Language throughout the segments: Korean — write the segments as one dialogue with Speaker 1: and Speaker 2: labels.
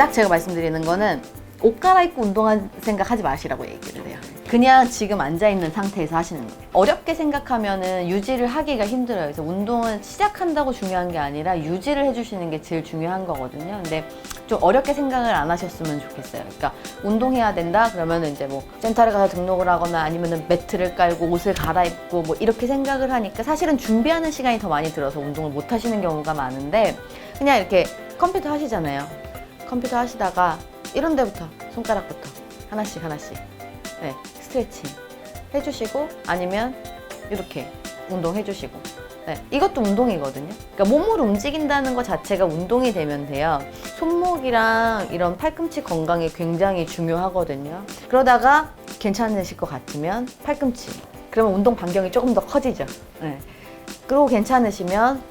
Speaker 1: 딱 제가 말씀드리는 거는 옷 갈아입고 운동할 생각 하지 마시라고 얘기를 해요. 그냥 지금 앉아있는 상태에서 하시는 거예요. 어렵게 생각하면은 유지를 하기가 힘들어요. 그래서 운동은 시작한다고 중요한 게 아니라 유지를 해주시는 게 제일 중요한 거거든요. 근데 좀 어렵게 생각을 안 하셨으면 좋겠어요. 그러니까 운동해야 된다 그러면 이제 뭐 센터를 가서 등록을 하거나 아니면은 매트를 깔고 옷을 갈아입고 뭐 이렇게 생각을 하니까 사실은 준비하는 시간이 더 많이 들어서 운동을 못 하시는 경우가 많은데 그냥 이렇게 컴퓨터 하시잖아요. 컴퓨터 하시다가 이런 데부터 손가락부터 하나씩 하나씩 네, 스트레칭 해주시고 아니면 이렇게 운동해주시고 네, 이것도 운동이거든요. 그러니까 몸을 움직인다는 것 자체가 운동이 되면 돼요. 손목이랑 이런 팔꿈치 건강이 굉장히 중요하거든요. 그러다가 괜찮으실 것 같으면 팔꿈치. 그러면 운동 반경이 조금 더 커지죠. 네. 그리고 괜찮으시면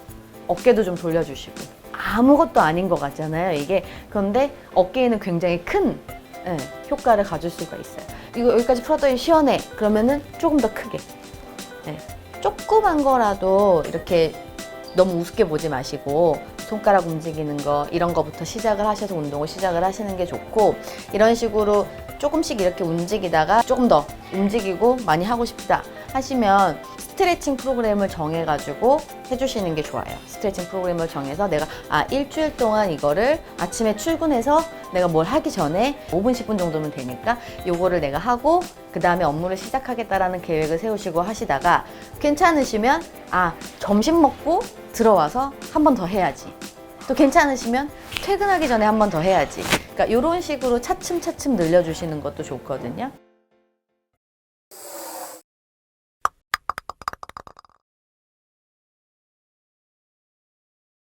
Speaker 1: 어깨도 좀 돌려주시고. 아무것도 아닌 것 같잖아요, 이게. 그런데 어깨에는 굉장히 큰 예, 효과를 가질 수가 있어요. 이거 여기까지 풀었더니 시원해. 그러면은 조금 더 크게. 예, 조그만 거라도 이렇게 너무 우습게 보지 마시고 손가락 움직이는 거 이런 거부터 시작을 하셔서 운동을 시작을 하시는 게 좋고 이런 식으로 조금씩 이렇게 움직이다가 조금 더 움직이고 많이 하고 싶다 하시면 스트레칭 프로그램을 정해가지고 해주시는 게 좋아요. 스트레칭 프로그램을 정해서 내가 아 일주일 동안 이거를 아침에 출근해서 내가 뭘 하기 전에 5분 10분 정도면 되니까 요거를 내가 하고 그 다음에 업무를 시작하겠다라는 계획을 세우시고 하시다가 괜찮으시면 아 점심 먹고 들어와서 한 번 더 해야지. 또 괜찮으시면 퇴근하기 전에 한 번 더 해야지. 그러니까 이런 식으로 차츰차츰 늘려주시는 것도 좋거든요.